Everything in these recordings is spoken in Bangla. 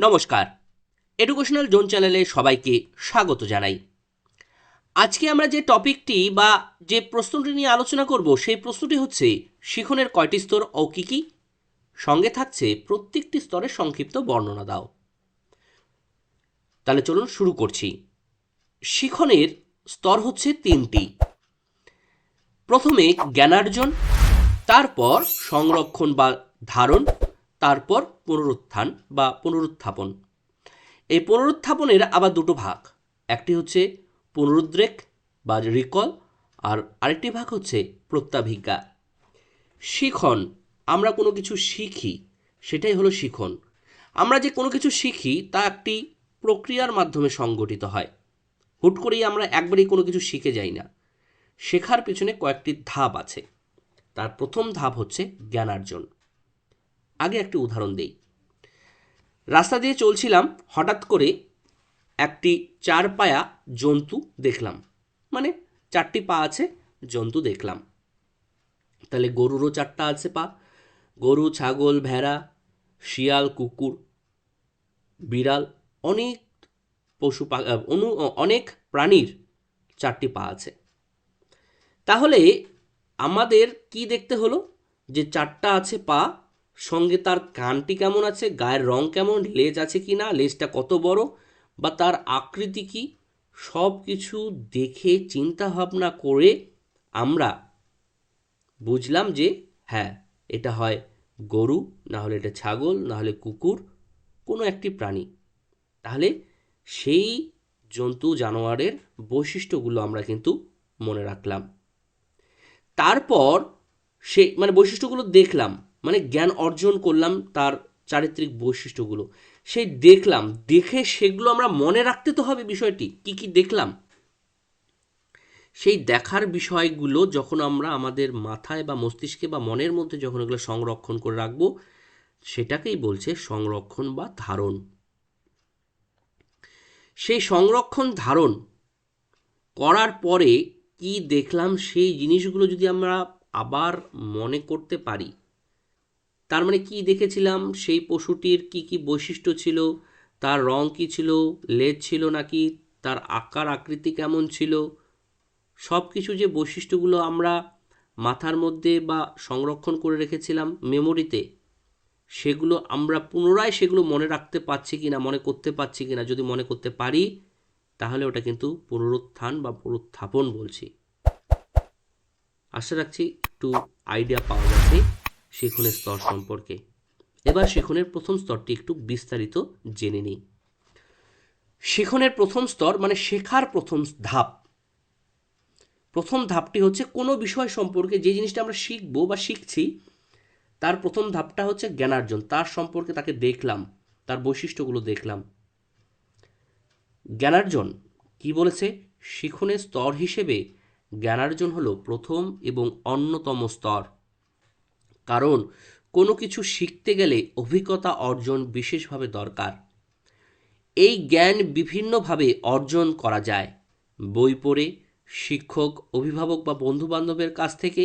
নমস্কার। এডুকেশনাল জোন চ্যানেলে সবাইকে স্বাগত জানাই। আজকে আমরা যে টপিকটি বা যে প্রশ্নটি নিয়ে আলোচনা করব, সেই প্রশ্নটি হচ্ছে, শিখনের কয়টি স্তর ও কী কী? সঙ্গে থাকছে প্রত্যেকটি স্তরের সংক্ষিপ্ত বর্ণনা দাও। তাহলে চলুন শুরু করছি। শিখনের স্তর হচ্ছে তিনটি। প্রথমে জ্ঞানার্জন, তারপর সংরক্ষণ বা ধারণ তারপর পুনরুত্থান বা পুনরুত্থাপন। এই পুনরুত্থাপনের আবার দুটো ভাগ। একটি হচ্ছে পুনরুদ্রেক বা রিকল, আর আরেকটি ভাগ হচ্ছে প্রত্যাভিজ্ঞা। শিখন, আমরা কোনো কিছু শিখি, সেটাই হলো শিখন। আমরা যে কোনো কিছু শিখি, তা একটি প্রক্রিয়ার মাধ্যমে সংগঠিত হয়। হুট করেই আমরা একবারেই কোনো কিছু শিখে যাই না। শেখার পিছনে কয়েকটি ধাপ আছে। তার প্রথম ধাপ হচ্ছে জ্ঞানার্জন। আগে একটি উদাহরণ দেই। রাস্তা দিয়ে চলছিলাম, হঠাৎ করে একটি চার পায়া জন্তু দেখলাম। মানে চারটি পা আছে, জন্তু দেখলাম। তাহলে গরুরও চারটা আছে পা। গরু, ছাগল, ভেড়া, শিয়াল, কুকুর, বিড়াল, অনেক পশু অনু অনেক প্রাণীর চারটি পা আছে। তাহলে আমাদের কি দেখতে হলো? যে চারটা আছে পা সঙ্গে তার কানটি কেমন আছে, গায়ের রং কেমন, লেজ আছে কি না, লেজটা কত বড়, বা তার আকৃতি কি, সব কিছু দেখে চিন্তা ভাবনা করে আমরা বুঝলাম যে হ্যাঁ এটা হয় গরু, না হলে এটা ছাগল, না হলে কুকুর, কোনো একটি প্রাণী। তাহলে সেই জন্তু, জানোয়ারের বৈশিষ্ট্যগুলো আমরা কিন্তু মনে রাখলাম। তারপর সে মানে বৈশিষ্ট্যগুলো দেখলাম। মানে জ্ঞান অর্জন করলাম তার চারিত্রিক বৈশিষ্ট্যগুলো। সেই দেখলাম, দেখে সেগুলো আমরা মনে রাখতে তো হবে বিষয়টি। কি কি দেখলাম? সেই দেখার বিষয়গুলো যখন আমরা আমাদের মাথায় বা মস্তিষ্কে বা মনের মধ্যে যখন এগুলো সংরক্ষণ করে রাখব, সেটাকেই বলছে সংরক্ষণ বা ধারণ। সেই সংরক্ষণ, ধারণ করার পরে কি দেখলাম, সেই জিনিসগুলো যদি আমরা আবার মনে করতে পারি তার মানে কি দেখেছিলাম? সেই পশুটির কি কি বৈশিষ্ট্য ছিল? তার রং কি ছিল? লেজ ছিল নাকি? তার আকার, আকৃতি কেমন ছিল? সব কিছু যে বৈশিষ্ট্যগুলো আমরা মাথার মধ্যে বা সংরক্ষণ করে রেখেছিলাম মেমোরিতে, সেগুলো আমরা পুনরায় সেগুলো মনে রাখতে পারছি কি না মনে করতে পারছি কি না যদি মনে করতে পারি, তাহলে ওটা কিন্তু পুনরুত্থান বা পুনরুত্থাপন বলছি। আশা রাখছি একটু আইডিয়া পাওয়া গেছে শিখনের স্তর সম্পর্কে। এবার শিখনের প্রথম স্তরটি একটু বিস্তারিত জেনে নিই। শিখনের প্রথম স্তর মানে শেখার প্রথম ধাপ। প্রথম ধাপটি হচ্ছে কোনো বিষয় সম্পর্কে যে জিনিসটা আমরা শিখব বা শিখছি, তার প্রথম ধাপটা হচ্ছে জ্ঞানার্জন। তার সম্পর্কে তাকে দেখলাম, তার বৈশিষ্ট্যগুলো দেখলাম। জ্ঞানার্জন কি বলেছে? শিখনের স্তর হিসেবে জ্ঞানার্জন হলো প্রথম এবং অন্যতম স্তর। কারণ কোনো কিছু শিখতে গেলে অভিজ্ঞতা অর্জন বিশেষভাবে দরকার। এই জ্ঞান বিভিন্নভাবে অর্জন করা যায়। বই পড়ে, শিক্ষক, অভিভাবক বা বন্ধুবান্ধবের কাছ থেকে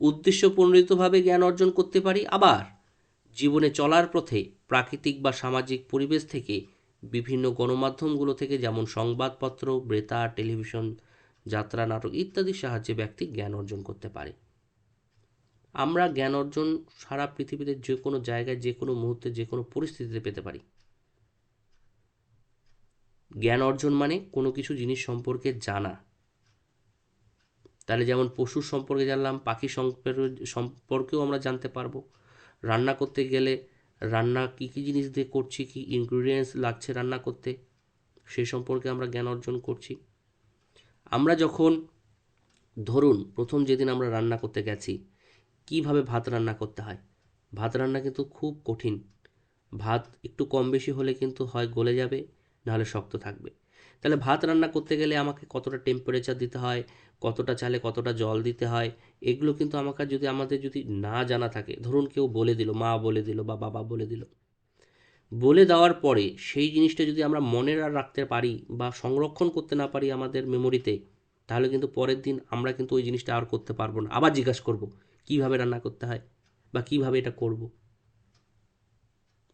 উদ্দেশ্যপ্রণোদিতভাবে জ্ঞান অর্জন করতে পারি। আবার জীবনে চলার পথে প্রাকৃতিক বা সামাজিক পরিবেশ থেকে বিভিন্ন গণমাধ্যমগুলো থেকে যেমন সংবাদপত্র বেতার টেলিভিশন, যাত্রা, নাটক ইত্যাদির সাহায্যে ব্যক্তি জ্ঞান অর্জন করতে পারে। আমরা জ্ঞান অর্জন সারা পৃথিবীতে যে কোনো জায়গায়, যে কোনো মুহূর্তে, যে কোনো পরিস্থিতিতে পেতে পারি। জ্ঞান অর্জন মানে কোনো কিছু জিনিস সম্পর্কে জানা। তাহলে যেমন পশুর সম্পর্কে জানলাম, পাখি সম্পর্কে- সম্পর্কেও আমরা জানতে পারব। রান্না করতে গেলে রান্না কী কী জিনিস দিয়ে করছি, কী ইনগ্রিডিয়েন্টস লাগছে রান্না করতে, সে সম্পর্কে আমরা জ্ঞান অর্জন করছি। আমরা যখন, ধরুন, প্রথম যেদিন আমরা রান্না করতে গেছি কীভাবে ভাত রান্না করতে হয়? ভাত রান্না কিন্তু খুব কঠিন। ভাত একটু কম বেশি হলে কিন্তু হয় গলে যাবে, নাহলে শক্ত থাকবে। তাহলে ভাত রান্না করতে গেলে আমাকে কতটা টেম্পারেচার দিতে হয়, কতটা চালে কতটা জল দিতে হয়, এগুলো কিন্তু আমাকে যদি আমাদের যদি না জানা থাকে, ধরুন কেউ বলে দিল, মা বলে দিল বা বাবা বলে দিল। বলে দেওয়ার পরে সেই জিনিসটা যদি আমরা মনে আর রাখতে পারি বা সংরক্ষণ করতে না পারি আমাদের মেমোরিতে তাহলে কিন্তু পরের দিন আমরা কিন্তু ওই জিনিসটা আর করতে পারব না। আবার জিজ্ঞাসা করব কীভাবে রান্না করতে হয় বা কীভাবে এটা করব।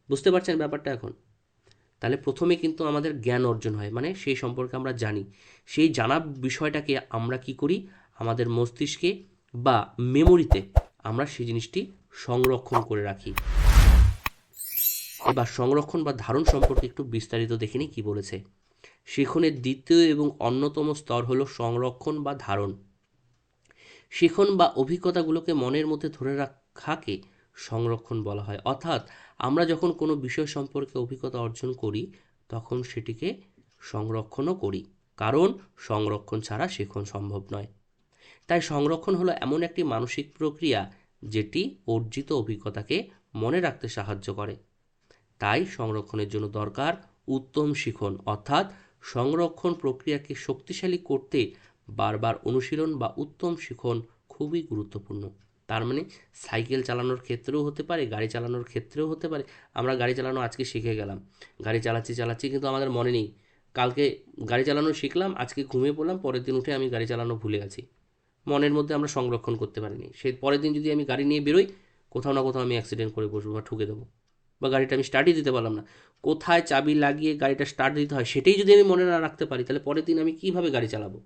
বুঝতে পারছেন ব্যাপারটা এখন? তাহলে প্রথমে কিন্তু আমাদের জ্ঞান অর্জন হয় মানে সেই সম্পর্কে আমরা জানি। সেই জানা বিষয়টাকে আমরা কি করি? আমাদের মস্তিষ্কে বা মেমোরিতে আমরা সেই জিনিসটি সংরক্ষণ করে রাখি। এবার সংরক্ষণ বা ধারণ সম্পর্কে একটু বিস্তারিত দেখিনি কি বলেছে। শিখনের দ্বিতীয় এবং অন্যতম স্তর হলো সংরক্ষণ বা ধারণ। শিখন বা অভিজ্ঞতাগুলোকে মনের মধ্যে ধরে রাখাকে সংরক্ষণ বলা হয়। অর্থাৎ আমরা যখন কোনো বিষয় সম্পর্কে অভিজ্ঞতা অর্জন করি, তখন সেটিকে সংরক্ষণও করি। কারণ সংরক্ষণ ছাড়া শিখন সম্ভব নয়। তাই সংরক্ষণ হলো এমন একটি মানসিক প্রক্রিয়া যেটি অর্জিত অভিজ্ঞতাকে মনে রাখতে সাহায্য করে। তাই সংরক্ষণের জন্য দরকার উত্তম শিখন। অর্থাৎ সংরক্ষণ প্রক্রিয়াকে শক্তিশালী করতে বারবার অনুশীলন বা উত্তম শিখন খুবই গুরুত্বপূর্ণ। তার মানে সাইকেল চালানোর ক্ষেত্রেও হতে পারে, গাড়ি চালানোর ক্ষেত্রেও হতে পারে। আমরা গাড়ি চালানো আজকে শিখে গেলাম। গাড়ি চালাচ্ছি চালাচ্ছি কিন্তু আমাদের মনে নেই। কালকে গাড়ি চালানো শিখলাম, আজকে ঘুমিয়ে পড়লাম, পরের দিন উঠে আমি গাড়ি চালানো ভুলে গেছি। মনের মধ্যে আমরা সংরক্ষণ করতে পারিনি। সেই পরের দিন যদি আমি গাড়ি নিয়ে বেরোই, কোথাও না কোথাও আমি অ্যাক্সিডেন্ট করে বসবো বা ঠুকে দেবো। বা গাড়িটা আমি স্টার্টই দিতে পারলাম না। কোথায় চাবি লাগিয়ে গাড়িটা স্টার্ট দিতে হয়, সেটাই যদি আমি মনে না রাখতে পারি, তাহলে পরের দিন আমি কীভাবে গাড়ি চালাবো?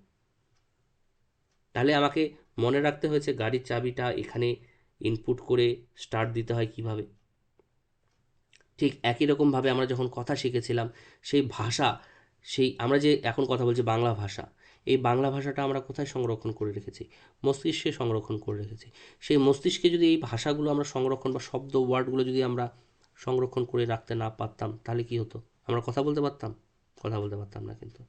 তাহলে আমাকে মনে রাখতে হয়েছে গাড়ির চাবিটা এখানে ইনপুট করে স্টার্ট দিতে হয় কীভাবে? ঠিক একই রকমভাবে আমরা যখন কথা শিখেছিলাম, সেই ভাষা, সেই আমরা যে এখন কথা বলছি বাংলা ভাষা, এই বাংলা ভাষাটা আমরা কোথায় সংরক্ষণ করে রেখেছি? মস্তিষ্কে সংরক্ষণ করে রেখেছি। সেই মস্তিষ্কে যদি এই ভাষাগুলো আমরা সংরক্ষণ বা শব্দ ওয়ার্ডগুলো যদি আমরা সংরক্ষণ করে রাখতে না পারতাম, তাহলে কি হতো? আমরা কথা বলতে পারতাম? কথা বলতে পারতাম না কিন্তু।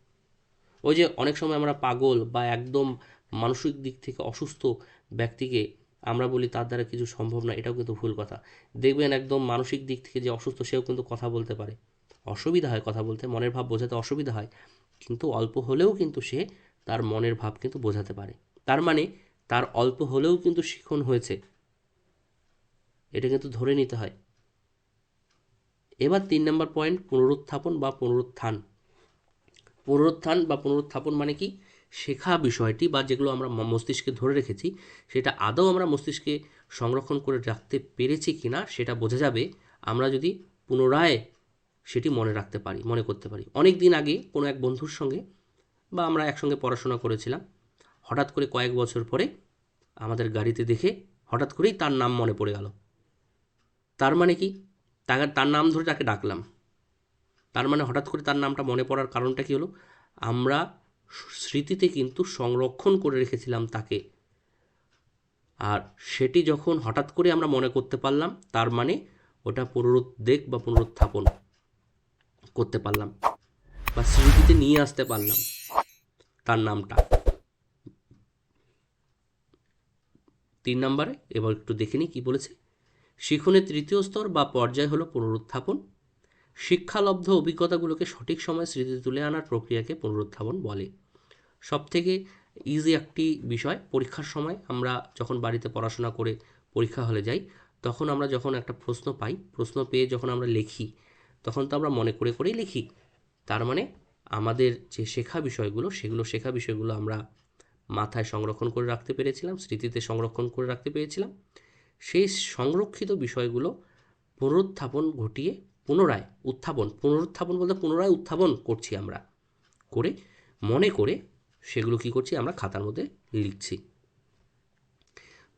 ওই যে অনেক সময় আমরা পাগল বা একদম মানসিক দিক থেকে অসুস্থ ব্যক্তিকে আমরা বলি তার দ্বারা কিছু সম্ভব না এটাও কিন্তু ভুল কথা। দেখবেন একদম মানসিক দিক থেকে যে অসুস্থ, সেও কিন্তু কথা বলতে পারে। অসুবিধা হয় কথা বলতে, মনের ভাব বোঝাতে অসুবিধা হয়, কিন্তু অল্প হলেও কিন্তু সে তার মনের ভাব কিন্তু বোঝাতে পারে। তার মানে তার অল্প হলেও কিন্তু শিখন হয়েছে। এটা কিন্তু ধরে নিতে হয়। এবার তিন নম্বর পয়েন্ট পুনরুত্থাপন বা পুনরুত্থান। পুনরুত্থান বা পুনরুত্থাপন মানে কি? শেখা বিষয়টি বা যেগুলো আমরা মস্তিষ্কে ধরে রেখেছি, সেটা আদৌ আমরা মস্তিষ্কে সংরক্ষণ করে রাখতে পেরেছি কি না সেটা বোঝা যাবে। আমরা যদি পুনরায় সেটি মনে রাখতে পারি, মনে করতে পারি। অনেক দিন আগে কোনো এক বন্ধুর সঙ্গে বা আমরা একসঙ্গে পড়াশোনা করেছিলাম। হঠাৎ করে কয়েক বছর পরে আমাদের গাড়িতে দেখে হঠাৎ করেই তার নাম মনে পড়ে গেল। তার মানে কি? তাকে, তার নাম ধরে তাকে ডাকলাম। তার মানে হঠাৎ করে তার নামটা মনে পড়ার কারণটা কি হলো? আমরা স্মৃতিতে কিন্তু সংরক্ষণ করে রেখেছিলাম তাকে। আর সেটি যখন হঠাৎ করে আমরা মনে করতে পারলাম, তার মানে ওটা পুনরুদ্বেগ বা পুনরুত্থাপন করতে পারলাম বা স্মৃতিতে নিয়ে আসতে পারলাম তার নামটা। তিন নম্বরে, এবার একটু দেখে নিই কী বলেছে। শিখনের তৃতীয় স্তর বা পর্যায় হলো পুনরুত্থাপন। শিক্ষালব্ধ অভিজ্ঞতাগুলোকে সঠিক সময়ে স্মৃতিতে তুলে আনার প্রক্রিয়াকে পুনরুত্থাপন বলে। সবথেকে ইজি একটি বিষয়, পরীক্ষার সময় আমরা যখন বাড়িতে পড়াশোনা করে পরীক্ষা হলে যাই, তখন আমরা যখন একটা প্রশ্ন পাই, প্রশ্ন পেয়ে যখন আমরা লিখি, তখন তো আমরা মনে করে করেই লিখি। তার মানে আমাদের যে শেখা বিষয়গুলো, সেগুলো শেখা বিষয়গুলো আমরা মাথায় সংরক্ষণ করে রাখতে পেরেছিলাম, স্মৃতিতে সংরক্ষণ করে রাখতে পেরেছিলাম। সেই সংরক্ষিত বিষয়গুলো পুনরুত্থাপন ঘটিয়ে পুনরায় উত্থাপন, পুনরুত্থাপন বলতে পুনরায় উত্থাপন করছি আমরা। করে, মনে করে সেগুলো কি করছি? আমরা খাতার মধ্যে লিখছি।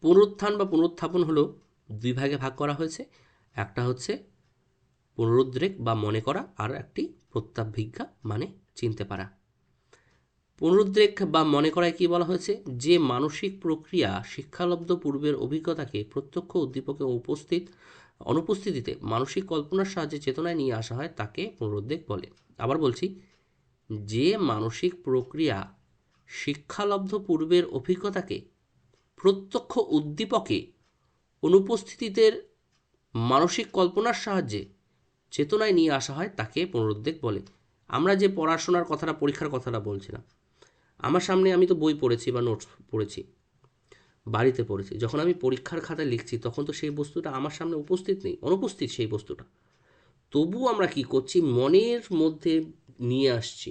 পুনরুত্থান বা পুনরুত্থাপন হলো দুই ভাগে ভাগ করা হয়েছে। একটা হচ্ছে পুনরুদ্রেক বা মনে করা, আর একটি প্রত্যাভিজ্ঞা মানে চিনতে পারা। পুনরুদ্রেক বা মনে করায় কি বলা হয়েছে? যে মানসিক প্রক্রিয়া শিক্ষালব্ধ পূর্বের অভিজ্ঞতাকে প্রত্যক্ষ উদ্দীপকে উপস্থিত, অনুপস্থিতিতে মানসিক কল্পনার সাহায্যে চেতনায় নিয়ে আসা হয়, তাকে পুনরুদ্রেক বলে। আবার বলছি, যে মানসিক প্রক্রিয়া শিক্ষালব্ধ পূর্বের অভিজ্ঞতাকে, প্রত্যক্ষ উদ্দীপকে অনুপস্থিতিতে মানসিক কল্পনার সাহায্যে চেতনায় নিয়ে আসা হয় তাকে পুনরুদ্বেগ বলে। আমরা যে পড়াশোনার কথাটা, পরীক্ষার কথাটা বলছিলাম, আমার সামনে আমি তো বই পড়েছি বা নোটস পড়েছি, বাড়িতে পড়েছি, যখন আমি পরীক্ষার খাতায় লিখছি তখন তো সেই বস্তুটা আমার সামনে উপস্থিত নেই, অনুপস্থিত সেই বস্তুটা। তবু আমরা কি করছি? মনের মধ্যে নিয়ে আসছি,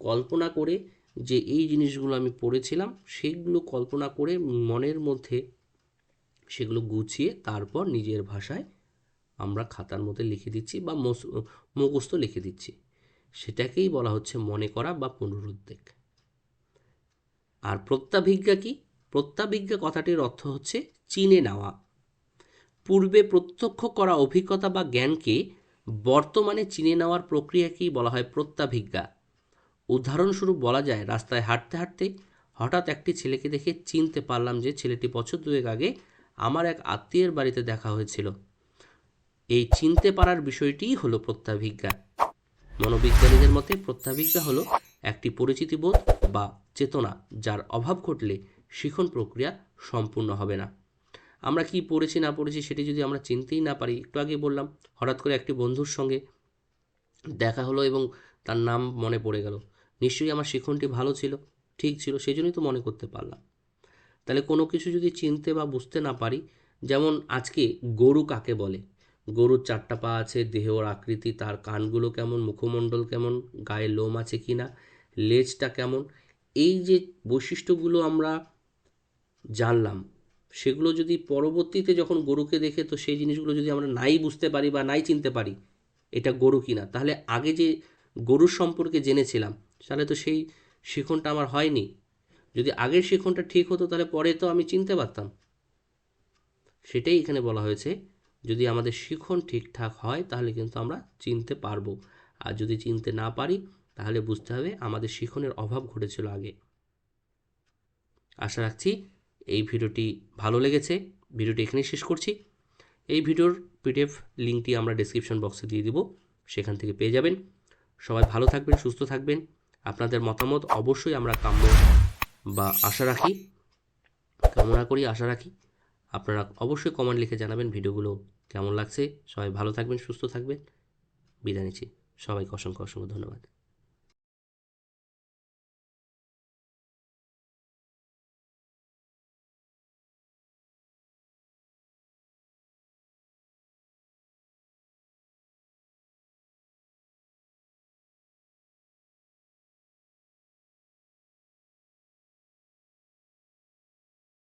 কল্পনা করে যে এই জিনিসগুলো আমি পড়েছিলাম, সেগুলো কল্পনা করে মনের মধ্যে সেগুলো গুছিয়ে তারপর নিজের ভাষায় আমরা খাতার মধ্যে লিখে দিচ্ছি বা মুখস্থ লিখে দিচ্ছি। সেটাকেই বলা হচ্ছে মনে করা বা পুনরুদ্বেগ। আর প্রত্যাভিজ্ঞা কি? প্রত্যাভিজ্ঞা কথাটির অর্থ হচ্ছে চিনে নেওয়া। পূর্বে প্রত্যক্ষ করা অভিজ্ঞতা বা জ্ঞানকে বর্তমানে চিনে নেওয়ার প্রক্রিয়াকেই বলা হয় প্রত্যাভিজ্ঞা। উদাহরণস্বরূপ বলা যায়, রাস্তায় হাঁটতে হাঁটতে হঠাৎ একটি ছেলেকে দেখে চিনতে পারলাম যে ছেলেটি বছর দুয়েক আগে আমার এক আত্মীয়ের বাড়িতে দেখা হয়েছিল। এই চিনতে পারার বিষয়টিই হলো প্রত্যাভিজ্ঞা। মনোবিজ্ঞানীদের মতে প্রত্যাভিজ্ঞা হলো একটি পরিচিতিবোধ বা চেতনা যার অভাব ঘটলে শিখন প্রক্রিয়া সম্পূর্ণ হবে না। আমরা কি পড়েছি, না পড়েছি সেটি যদি আমরা চিনতেই না পারি, একটু আগে বললাম, হঠাৎ করে একটি বন্ধুর সঙ্গে দেখা হলো এবং তার নাম মনে পড়ে গেল। নিশ্চয়ই আমার শিখনটি ভালো ছিল, ঠিক ছিল সেই জন্যই তো মনে করতে পারলাম। তাহলে কোনো কিছু যদি চিনতে বা বুঝতে না পারি, যেমন আজকে গরু কাকে বলে? গরুর চারটা পা আছে, দেহর আকৃতি, তার কানগুলো কেমন, মুখমণ্ডল কেমন, গায়ে লোম আছে কি না, লেজটা কেমন, এই যে বৈশিষ্ট্যগুলো আমরা জানলাম, সেগুলো যদি পরবর্তীতে যখন গরুকে দেখে, তো সেই জিনিসগুলো যদি আমরা নাই বুঝতে পারি বা নাই চিনতে পারি, এটা গরু কিনা তাহলে আগে যে গরুর সম্পর্কে জেনেছিলাম, তাহলে তো সেই শিখনটা আমার হয়নি। যদি আগের শিখনটা ঠিক হতো, তাহলে পরে তো আমি চিনতে পারতাম। সেটাই এখানে বলা হয়েছে, যদি আমাদের শিখন ঠিকঠাক হয়, তাহলে কিন্তু আমরা চিনতে পারব। আর যদি চিনতে না পারি, তাহলে বুঝতে হবে আমাদের শিখনের অভাব ঘটেছিল আগে। আশা রাখছি এই ভিডিওটি ভালো লেগেছে। ভিডিওটি এখানেই শেষ করছি। এই ভিডিওর পিডিএফ লিঙ্কটি আমরা ডেসক্রিপশন বক্সে দিয়ে দিব। সেখান থেকে পেয়ে যাবেন। সবাই ভালো থাকবেন, সুস্থ থাকবেন। আপনাদের মতামত অবশ্যই আমরা কাম্য বা আশা রাখি। কামনা করি, আশা রাখি। আপনারা অবশ্যই কমেন্ট লিখে জানাবেন ভিডিওগুলো কেমন লাগছে। সবাই ভালো থাকবেন, সুস্থ থাকবেন। বিদায় নিচ্ছি। সবাইকে অসংখ্য অসংখ্য ধন্যবাদ।